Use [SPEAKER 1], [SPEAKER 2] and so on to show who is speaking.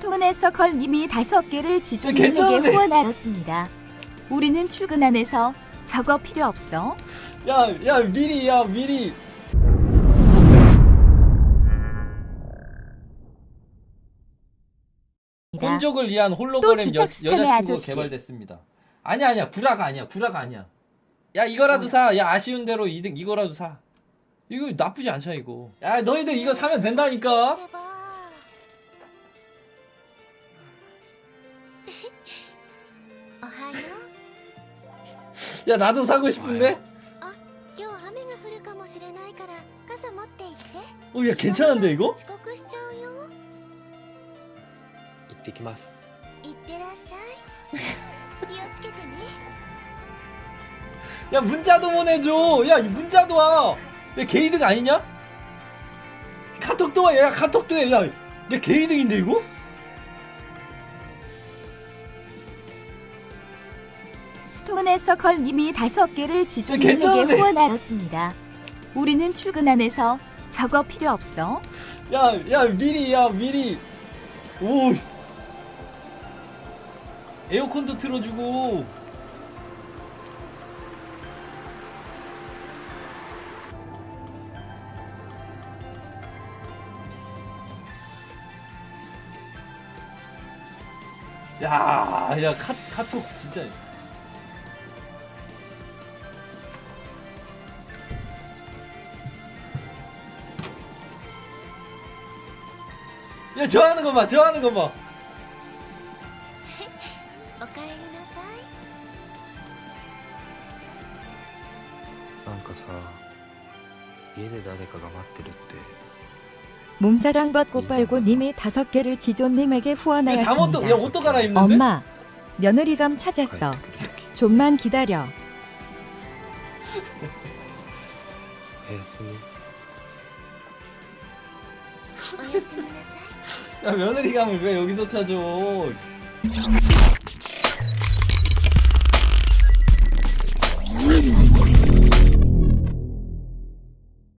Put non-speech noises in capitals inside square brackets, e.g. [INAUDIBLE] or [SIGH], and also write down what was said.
[SPEAKER 1] 스톤에서 걸님이 다섯 개를
[SPEAKER 2] 괜찮은데?
[SPEAKER 1] 후원하였습니다. 우리는 출근 안 해서 저거 필요 없어.
[SPEAKER 2] 야, 야, 미리, 야, 미리. 혼족을 위한 홀로그램 여, 여자친구가
[SPEAKER 1] 아저씨.
[SPEAKER 2] 개발됐습니다. 아니야, 아니야. 구라가 아니야. 구라가 아니야. 야, 이거라도 사. 야, 아쉬운 대로 이득 이거라도 사. 이거 나쁘지 않잖아, 이거. 야, 너희들 이거 사면 된다니까.
[SPEAKER 3] おはよう
[SPEAKER 2] 야, 나도 사고 싶은데?
[SPEAKER 3] 今日雨が降るかもしれないから傘持って行って
[SPEAKER 2] 어, 야, 괜찮은데, 이거?
[SPEAKER 3] 遅刻しちゃうよ
[SPEAKER 4] 行ってきます
[SPEAKER 3] 行ってらっしゃい気をつけてね
[SPEAKER 2] 야, 문자도 보내줘. 야, 이 문자도 와. 야, 개이득 아니냐? 카톡도 와. 야, 카톡도 해. 야, 야, 개이득인데, 이거?
[SPEAKER 1] 스톤에서 걸님이 다섯 개를
[SPEAKER 2] 괜찮은데?
[SPEAKER 1] 후원하였습니다. 우리는 출근 안 해서 저거 필요 없어.
[SPEAKER 2] 야, 야, 미리, 야, 미리. 오. 에어컨도 틀어주고. 야, 야, 카, 카톡 진짜. 야, 저 하는 거 봐, 저 하는 거 봐. [LAUGHS]
[SPEAKER 3] おかえりなさい
[SPEAKER 4] なんかさ家で誰かが待ってるって
[SPEAKER 5] 몸사랑 벚꽃 빨고 님이 다섯 개를 지존님에게
[SPEAKER 2] 야, 잠옷도, 야,
[SPEAKER 5] 후원하였습니다.
[SPEAKER 2] 옷도 갈아입는데?
[SPEAKER 5] 엄마, 며느리감
[SPEAKER 4] 帰って
[SPEAKER 5] 찾았어.
[SPEAKER 4] くる時
[SPEAKER 5] 좀만 기다려. [LAUGHS]
[SPEAKER 4] おやすみ
[SPEAKER 3] おやすみなさい
[SPEAKER 2] 야, 며느리 감을 왜 여기서 찾아?